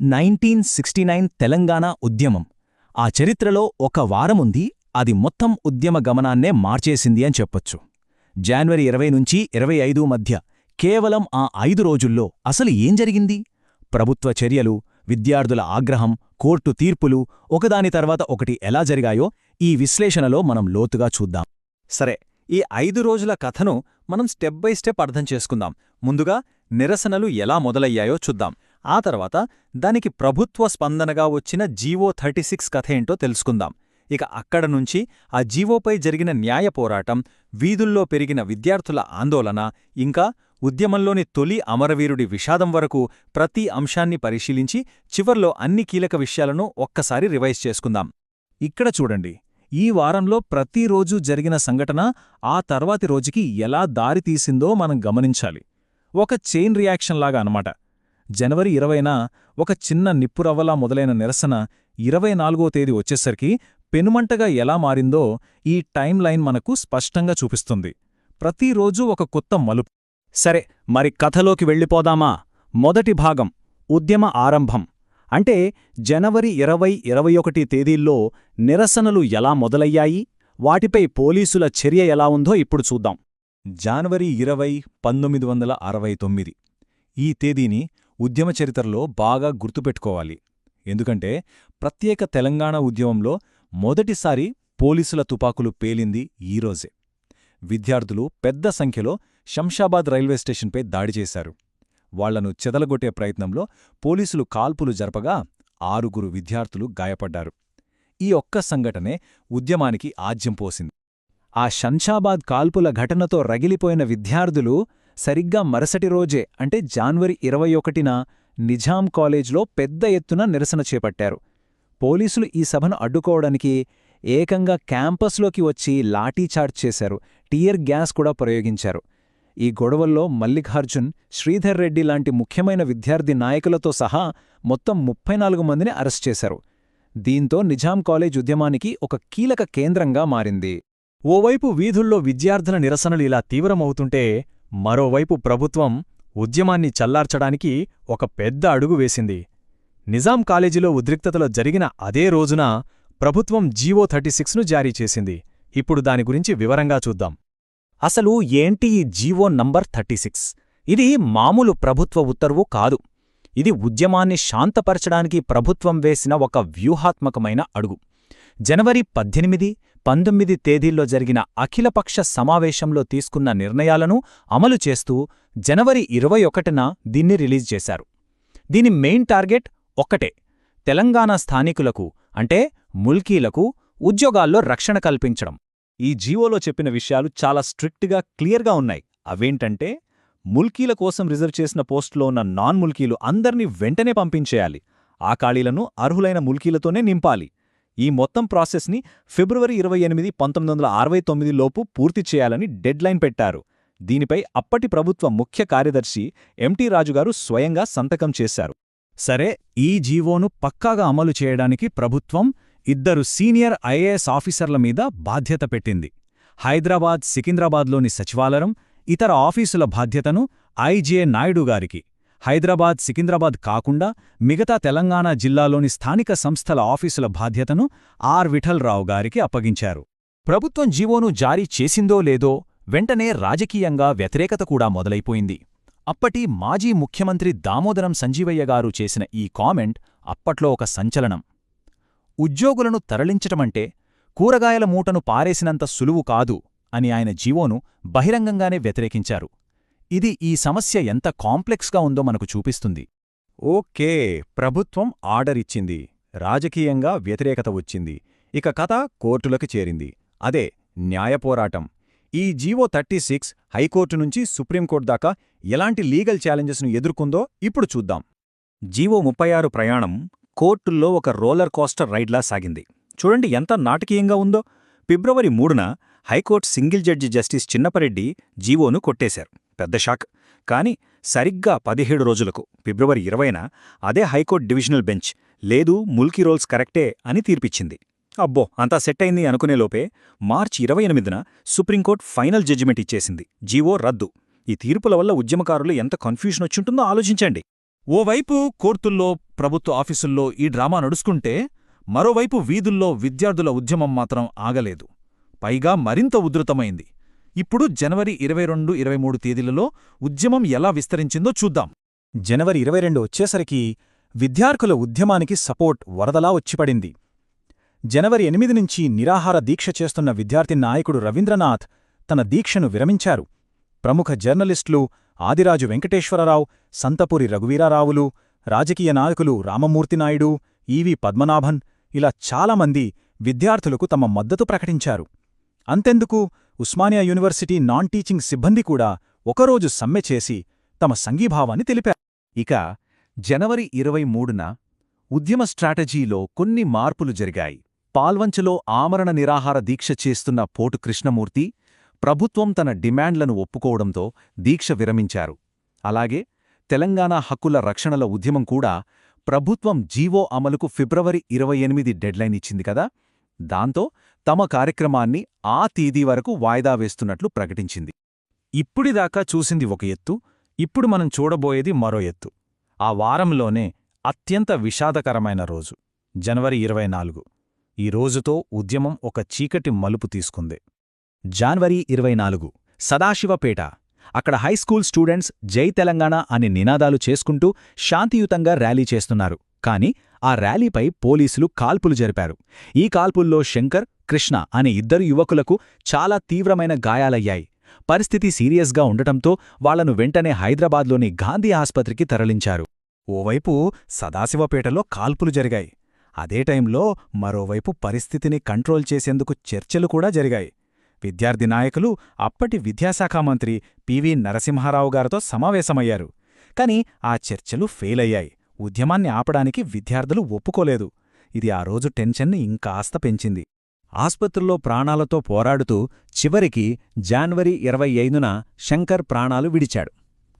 Nineteen sixty nine Telangana ఉద్యమం. ఆ చరిత్రలో ఒక వారముంది అది మొత్తం ఉద్యమ గమనాన్నే మార్చేసింది అని చెప్పొచ్చు. జాన్వరి ఇరవై నుంచి ఇరవై ఐదు మధ్య కేవలం ఆ ఐదు రోజుల్లో అసలు ఏం జరిగింది? ప్రభుత్వ చర్యలు విద్యార్థుల ఆగ్రహం కోర్టు తీర్పులు ఒకదాని తర్వాత ఒకటి ఎలా జరిగాయో ఈ విశ్లేషణలో మనం లోతుగా చూద్దాం. సరే ఈ ఐదు రోజుల కథను మనం స్టెప్ బై స్టెప్ అర్థం చేసుకుందాం. ముందుగా నిరసనలు ఎలా మొదలయ్యాయో చూద్దాం. ఆ తర్వాత దానికి ప్రభుత్వ స్పందనగా వచ్చిన జీవో థర్టీ సిక్స్ కథేంటో తెలుసుకుందాం. ఇక అక్కడ నుంచి ఆ జీవోపై జరిగిన న్యాయ పోరాటం వీధుల్లో పెరిగిన విద్యార్థుల ఆందోళన ఇంకా ఉద్యమంలోని తొలి అమరవీరుడి విషాదం వరకు ప్రతి అంశాన్ని పరిశీలించి చివర్లో అన్ని కీలక విషయాలను ఒక్కసారి రివైజ్ చేసుకుందాం. ఇక్కడ చూడండి. ఈ వారంలో ప్రతిరోజూ జరిగిన సంఘటన ఆ తర్వాతి రోజుకి ఎలా దారితీసిందో మనం గమనించాలి. ఒక చైన్ రియాక్షన్లాగా అనమాట జనవరి ఇరవైన ఒక చిన్న నిప్పురవ్వలా మొదలైన నిరసన ఇరవై నాలుగో తేదీ వచ్చేసరికి పెనుమంటగా ఎలా మారిందో ఈ టైం లైన్ మనకు స్పష్టంగా చూపిస్తుంది. ప్రతిరోజూ ఒక కొత్త మలుపు. సరే మరి కథలోకి వెళ్ళిపోదామా? మొదటి భాగం ఉద్యమ ఆరంభం. అంటే జనవరి ఇరవై ఇరవై ఒకటి తేదీల్లో నిరసనలు ఎలా మొదలయ్యాయి? వాటిపై పోలీసుల చర్య ఎలా ఉందో ఇప్పుడు చూద్దాం. జనవరి ఇరవై పంతొమ్మిది వందల అరవై తొమ్మిది. ఈ తేదీని ఉద్యమ చరిత్రలో బాగా గుర్తుపెట్టుకోవాలి. ఎందుకంటే ప్రత్యేక తెలంగాణ ఉద్యమంలో మొదటిసారి పోలీసుల తుపాకులు పేలింది ఈరోజే విద్యార్థులు పెద్ద సంఖ్యలో శంషాబాద్ రైల్వే స్టేషన్పై దాడి చేశారు. వాళ్ళను చెదలగొట్టే ప్రయత్నంలో పోలీసులు కాల్పులు జరపగా ఆరుగురు విద్యార్థులు గాయపడ్డారు. ఈ ఒక్క సంఘటనే ఉద్యమానికి ఆజ్యం పోసింది. ఆ శంషాబాద్ కాల్పుల ఘటనతో రగిలిపోయిన విద్యార్థులు సరిగ్గా మరుసటి రోజే అంటే జాన్వరి ఇరవై ఒకటిన నిజాం కాలేజ్లో పెద్ద ఎత్తున నిరసన చేపట్టారు. పోలీసులు ఈ సభను అడ్డుకోవడానికి ఏకంగా క్యాంపస్లోకి వచ్చి లాఠీచార్జ్ చేశారు టీయర్ గ్యాస్ కూడా ప్రయోగించారు. ఈ గొడవల్లో మల్లికార్జున్ శ్రీధర్ రెడ్డి లాంటి ముఖ్యమైన విద్యార్థి నాయకులతో సహా మొత్తం ముప్పై నాలుగు మందిని అరెస్ట్ చేశారు. దీంతో నిజాం కాలేజ్ ఉద్యమానికి ఒక కీలక కేంద్రంగా మారింది. ఓవైపు వీధుల్లో విద్యార్థుల నిరసనలు ఇలా తీవ్రమవుతుంటే మరోవైపు ప్రభుత్వం ఉద్యమాన్ని చల్లార్చడానికి ఒక పెద్ద అడుగు వేసింది. నిజాం కాలేజీలో ఉద్రిక్తతలో జరిగిన అదే రోజున ప్రభుత్వం జీవో థర్టీ సిక్స్ను జారీ చేసింది. ఇప్పుడు దాని గురించి వివరంగా చూద్దాం. అసలు ఏంటి ఈ జీవో నంబర్ థర్టీ సిక్స్? ఇది మామూలు ప్రభుత్వ ఉత్తర్వు కాదు. ఇది ఉద్యమాన్ని శాంతపరచడానికి ప్రభుత్వం వేసిన ఒక వ్యూహాత్మకమైన అడుగు. జనవరి పద్దెనిమిది పంతొమ్మిది తేదీల్లో జరిగిన అఖిలపక్ష సమావేశంలో తీసుకున్న నిర్ణయాలను అమలు చేస్తూ జనవరి ఇరవై ఒకటిన దీన్ని రిలీజ్ చేశారు. దీని మెయిన్ టార్గెట్ ఒక్కటే తెలంగాణ స్థానికులకు అంటే ముల్కీలకు ఉద్యోగాల్లో రక్షణ కల్పించడం. ఈ జీవోలో చెప్పిన విషయాలు చాలా స్ట్రిక్ట్గా క్లియర్గా ఉన్నాయి. అవేంటంటే ముల్కీల కోసం రిజర్వ్ చేసిన పోస్టులో ఉన్న నాన్ ముల్కీలు అందర్నీ వెంటనే పంపించేయాలి. ఆ ఖాళీలను అర్హులైన ముల్కీలతోనే నింపాలి. ఈ మొత్తం ప్రాసెస్ని ఫిబ్రవరి ఇరవై ఎనిమిది పంతొమ్మిది వందల అరవై తొమ్మిది లోపు పూర్తి చేయాలని డెడ్లైన్ పెట్టారు. దీనిపై అప్పటి ప్రభుత్వ ముఖ్య కార్యదర్శి ఎంటీ రాజుగారు స్వయంగా సంతకం చేశారు. సరే ఈ జీవోను పక్కాగా అమలు చేయడానికి ప్రభుత్వం ఇద్దరు సీనియర్ ఐఏఎస్ ఆఫీసర్ల మీద బాధ్యత పెట్టింది. హైదరాబాద్ సికింద్రాబాద్లోని సచివాలయం ఇతర ఆఫీసుల బాధ్యతను ఐజే నాయుడు గారికి హైదరాబాద్ సికింద్రాబాద్ కాకుండా మిగతా తెలంగాణ జిల్లాలోని స్థానిక సంస్థల ఆఫీసుల బాధ్యతను ఆర్. విఠల్రావు గారికి అప్పగించారు. ప్రభుత్వం జీవోను జారీ చేసిందో లేదో వెంటనే రాజకీయంగా వ్యతిరేకత కూడా మొదలైపోయింది. అప్పటి మాజీ ముఖ్యమంత్రి దామోదరం సంజీవయ్య గారు చేసిన ఈ కామెంట్ అప్పట్లో ఒక సంచలనం. ఉద్యోగులను తరలించటమంటే కూరగాయల మూటను పారేసినంత సులువు కాదు అని ఆయన జీవోను బహిరంగంగానే వ్యతిరేకించారు. ఇది ఈ సమస్య ఎంత కాంప్లెక్స్గా ఉందో మనకు చూపిస్తుంది. ఓకే ప్రభుత్వం ఆర్డర్ ఇచ్చింది. రాజకీయంగా వ్యతిరేకత వచ్చింది. ఇక కథ కోర్టులకు చేరింది. అదే న్యాయపోరాటం ఈ GO thirty six high court నుంచి సుప్రీంకోర్టు దాకా ఎలాంటి లీగల్ ఛాలెంజెస్ను ఎదుర్కొందో ఇప్పుడు చూద్దాం. జీవో ముప్పై ఆరు ప్రయాణం కోర్టుల్లో ఒక రోలర్ కోస్టర్ రైడ్లా సాగింది. చూడండి ఎంత నాటకీయంగా ఉందో. ఫిబ్రవరి మూడున high court single judge justice Chinnapareddy జీవోను కొట్టేశారు. పెద్ద షాక్. కాని సరిగ్గా పదిహేడు రోజులకు ఫిబ్రవరి ఇరవైన అదే హైకోర్టు డివిజనల్ బెంచ్ లేదు ముల్కీ రోల్స్ కరెక్టే అని తీర్పిచ్చింది. అబ్బో అంతా సెట్ అయింది అనుకునేలోపే మార్చి ఇరవై ఎనిమిదిన సుప్రీంకోర్టు ఫైనల్ జడ్జిమెంట్ ఇచ్చేసింది. జీవో రద్దు. ఈ తీర్పుల వల్ల ఉద్యమకారులు ఎంత కన్ఫ్యూషన్ వచ్చుంటుందో ఆలోచించండి. ఓవైపు కోర్టుల్లో ప్రభుత్వ ఆఫీసుల్లో ఈ డ్రామా నడుచుకుంటే మరోవైపు వీధుల్లో విద్యార్థుల ఉద్యమం మాత్రం ఆగలేదు. పైగా మరింత ఉధృతమైంది. ఇప్పుడు జనవరి ఇరవై రెండు ఇరవై మూడు తేదీలలో ఉద్యమం ఎలా విస్తరించిందో చూద్దాం. జనవరి ఇరవై రెండు వచ్చేసరికి విద్యార్థుల ఉద్యమానికి సపోర్ట్ వరదలా వచ్చిపడింది. జనవరి ఎనిమిది నుంచి నిరాహార దీక్ష చేస్తున్న విద్యార్థి నాయకుడు రవీంద్రనాథ్ తన దీక్షను విరమించారు. ప్రముఖ జర్నలిస్టులు ఆదిరాజు వెంకటేశ్వరరావు సంతపురి రఘువీరారావులు రాజకీయ నాయకులు రామమూర్తినాయుడు ఈవి పద్మనాభన్ ఇలా చాలామంది విద్యార్థులకు తమ మద్దతు ప్రకటించారు. అంతెందుకు? ఉస్మానియా యూనివర్సిటీ నాన్ టీచింగ్ సిబ్బంది కూడా ఒకరోజు సమ్మె చేసి తమ సంఘీభావాన్ని తెలిపారు. ఇక జనవరి ఇరవై మూడున ఉద్యమ స్ట్రాటజీలో కొన్ని మార్పులు జరిగాయి. పాల్వంచలో ఆమరణ నిరాహార దీక్ష చేస్తున్న పోటు కృష్ణమూర్తి ప్రభుత్వం తన డిమాండ్లను ఒప్పుకోవడంతో దీక్ష విరమించారు. అలాగే తెలంగాణ హక్కుల రక్షణల ఉద్యమం కూడా ప్రభుత్వం జీవో అమలుకు ఫిబ్రవరి ఇరవై ఎనిమిది డెడ్లైన్ ఇచ్చింది కదా! దాంతో తమ కార్యక్రమాన్ని ఆ తేదీ వరకు వాయిదా వేస్తున్నట్లు ప్రకటించింది. ఇప్పుడిదాకా చూసింది ఒక ఎత్తు ఇప్పుడు మనం చూడబోయేది మరో ఎత్తు. ఆ వారంలోనే అత్యంత విషాదకరమైన రోజు జనవరి ఇరవై నాలుగు. ఈ రోజుతో ఉద్యమం ఒక చీకటి మలుపు తీసుకుంది. జాన్వరి ఇరవై నాలుగు సదాశివపేట. అక్కడ హైస్కూల్ స్టూడెంట్స్ జై తెలంగాణ అనే నినాదాలు చేసుకుంటూ శాంతియుతంగా ర్యాలీ చేస్తున్నారు. కాని ఆ ర్యాలీపై పోలీసులు కాల్పులు జరిపారు. ఈ కాల్పుల్లో శంకర్ కృష్ణ అనే ఇద్దరు యువకులకు చాలా తీవ్రమైన గాయాలయ్యాయి. పరిస్థితి సీరియస్గా ఉండటంతో వాళ్ళను వెంటనే హైదరాబాద్లోని గాంధీ ఆస్పత్రికి తరలించారు. ఓవైపు సదాశివపేటలో కాల్పులు జరిగాయి. అదే టైంలో మరోవైపు పరిస్థితిని కంట్రోల్ చేసేందుకు చర్చలు కూడా జరిగాయి. విద్యార్థి నాయకులు అప్పటి విద్యాశాఖ మంత్రి పివి నరసింహారావు గారితో సమావేశమయ్యారు. కాని ఆ చర్చలు ఫెయిలయ్యాయి. ఉద్యమాన్ని ఆపడానికి విద్యార్థులు ఒప్పుకోలేదు. ఇది ఆ రోజు టెన్షన్ని ఇంకాస్త పెంచింది. ఆస్పత్రిలో ప్రాణాలతో పోరాడుతూ చివరికి జాన్వరి ఇరవై ఐదున శంకర్ ప్రాణాలు విడిచాడు.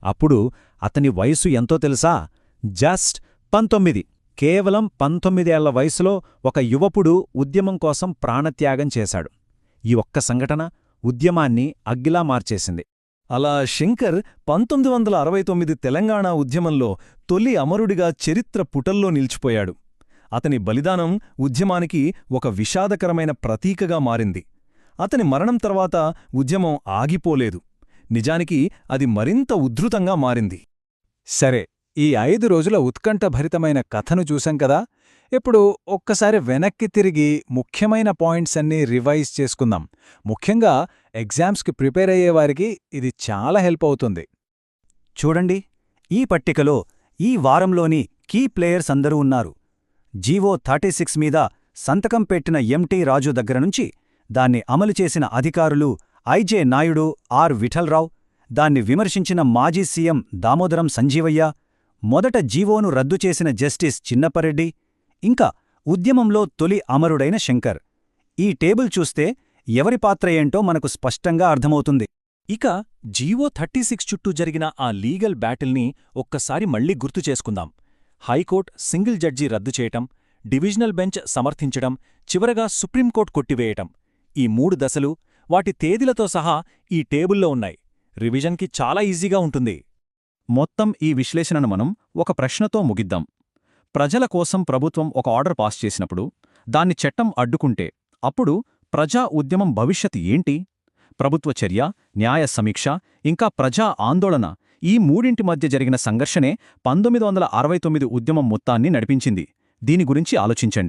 అప్పుడు అతని వయసు ఎంతో తెలుసా? జస్ట్ పంతొమ్మిది. కేవలం పంతొమ్మిదేళ్ళ వయసులో ఒక యువపుడు ఉద్యమం కోసం ప్రాణత్యాగం చేశాడు. ఈ ఒక్క సంఘటన ఉద్యమాన్ని అగ్గిలా మార్చేసింది. అలా శంకర్ పంతొమ్మిది వందల అరవై తొమ్మిది తెలంగాణ ఉద్యమంలో తొలి అమరుడిగా చరిత్ర పుటల్లో నిలిచిపోయాడు. అతని బలిదానం ఉద్యమానికి ఒక విషాదకరమైన ప్రతీకగా మారింది. అతని మరణం తర్వాత ఉద్యమం ఆగిపోలేదు. నిజానికి అది మరింత ఉద్ధృతంగా మారింది. సరే ఈ ఐదు రోజుల ఉత్కంఠభరితమైన కథను చూశాం కదా? ఇప్పుడు ఒక్కసారి వెనక్కి తిరిగి ముఖ్యమైన పాయింట్స్ అన్నీ రివైజ్ చేసుకుందాం. ముఖ్యంగా ఎగ్జామ్స్కి ప్రిపేర్ అయ్యేవారికి ఇది చాలా హెల్ప్ అవుతుంది. చూడండి ఈ పట్టికలో ఈ వారంలోని కీ ప్లేయర్స్ అందరూ ఉన్నారు. జీవో థర్టీ సిక్స్ మీద సంతకం పెట్టిన ఎంటీ రాజు దగ్గర నుంచి దాన్ని అమలు చేసిన అధికారులు ఐజే నాయుడు ఆర్ విఠల్రావు దాన్ని విమర్శించిన మాజీ సీఎం దామోదరం సంజీవయ్య మొదట జీవోను రద్దు చేసిన జస్టిస్ చిన్నపరెడ్డి ఇంకా ఉద్యమంలో తొలి అమరుడైన శంకర్. ఈ టేబుల్ చూస్తే ఎవరి పాత్ర ఏంటో మనకు స్పష్టంగా అర్థమవుతుంది. ఇక జీవో థర్టీ సిక్స్ చుట్టూ జరిగిన ఆ లీగల్ బ్యాటిల్ని ఒక్కసారి మళ్ళీ గుర్తు చేసుకుందాం. హైకోర్ట్ సింగిల్ జడ్జి రద్దు చేయటం డివిజనల్ బెంచ్ సమర్థించడం చివరగా సుప్రీంకోర్టు కొట్టివేయటం. ఈ మూడు దశలు వాటి తేదీలతో సహా ఈ టేబుల్లో ఉన్నాయి. రివిజన్కి చాలా ఈజీగా ఉంటుంది. మొత్తం ఈ విశ్లేషణను మనం ఒక ప్రశ్నతో ముగిద్దాం. ప్రజల కోసం ప్రభుత్వం ఒక ఆర్డర్ పాస్ చేసినప్పుడు దాన్ని చట్టం అడ్డుకుంటే అప్పుడు ప్రజా ఉద్యమం భవిష్యత్ ఏంటి? ప్రభుత్వ చర్య న్యాయ సమీక్ష ఇంకా ప్రజా ఆందోళన ఈ మూడింటి మధ్య జరిగిన సంఘర్షణే పంతొమ్మిది వందల అరవై తొమ్మిది ఉద్యమం మొత్తాన్ని నడిపించింది. దీని గురించి ఆలోచించండి.